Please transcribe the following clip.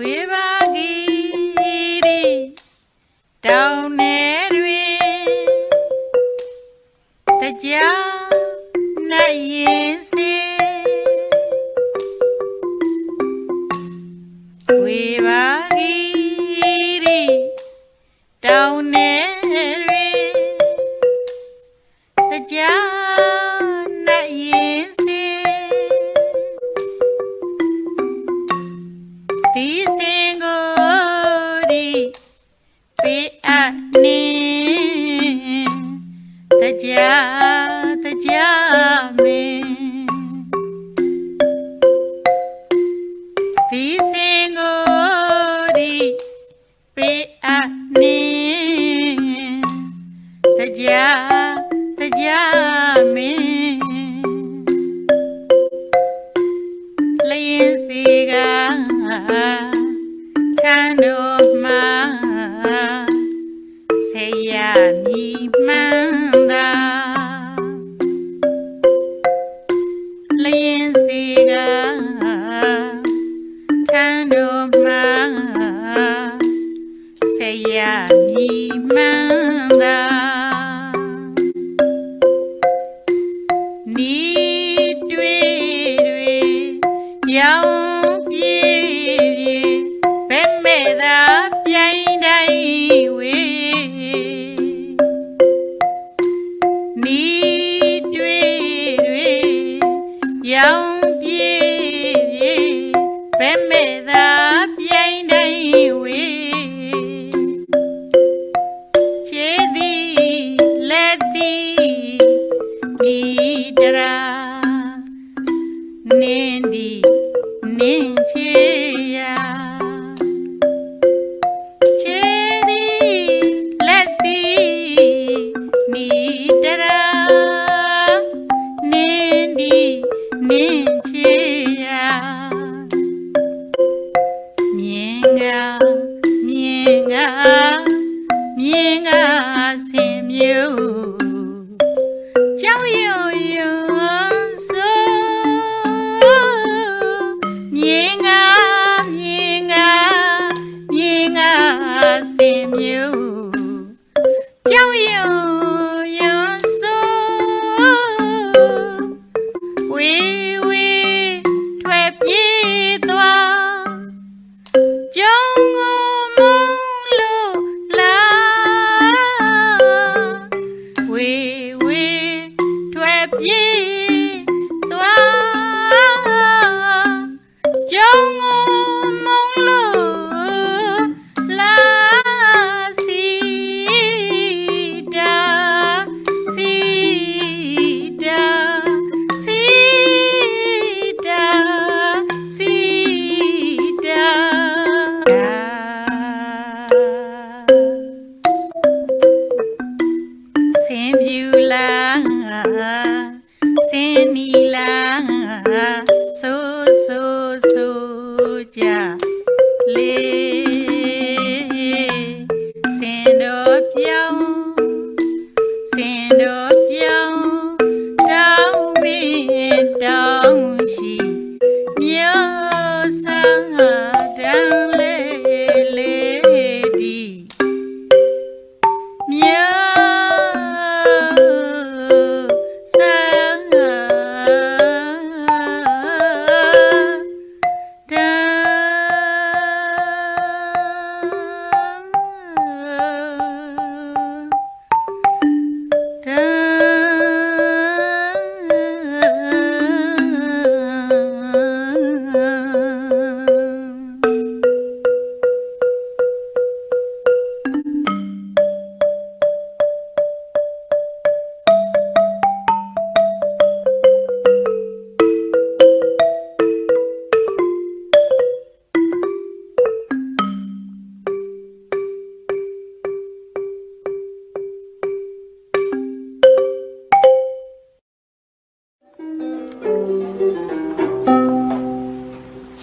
ဝေဘာဂီရီတောင်းနေတွင်တရားနိုင်ရင် တရားတရားမင်းဒီစင်ကိုဒီပေးအပ်နေတရားတရားမင်းလျင်စီကခန္တို့မှာဆေးရမီမှန် ပြေပြေဘယ်မဲ့သာပြိုင်တိုင်းဝေးနီတွေ့တွေ့ရောင်ပြေပြေဘယ်မဲ့သာပြိုင်တိုင်းဝေးခြေသည်လက်သည်ဤတရာနင်းဒီ န blame you. Senila. So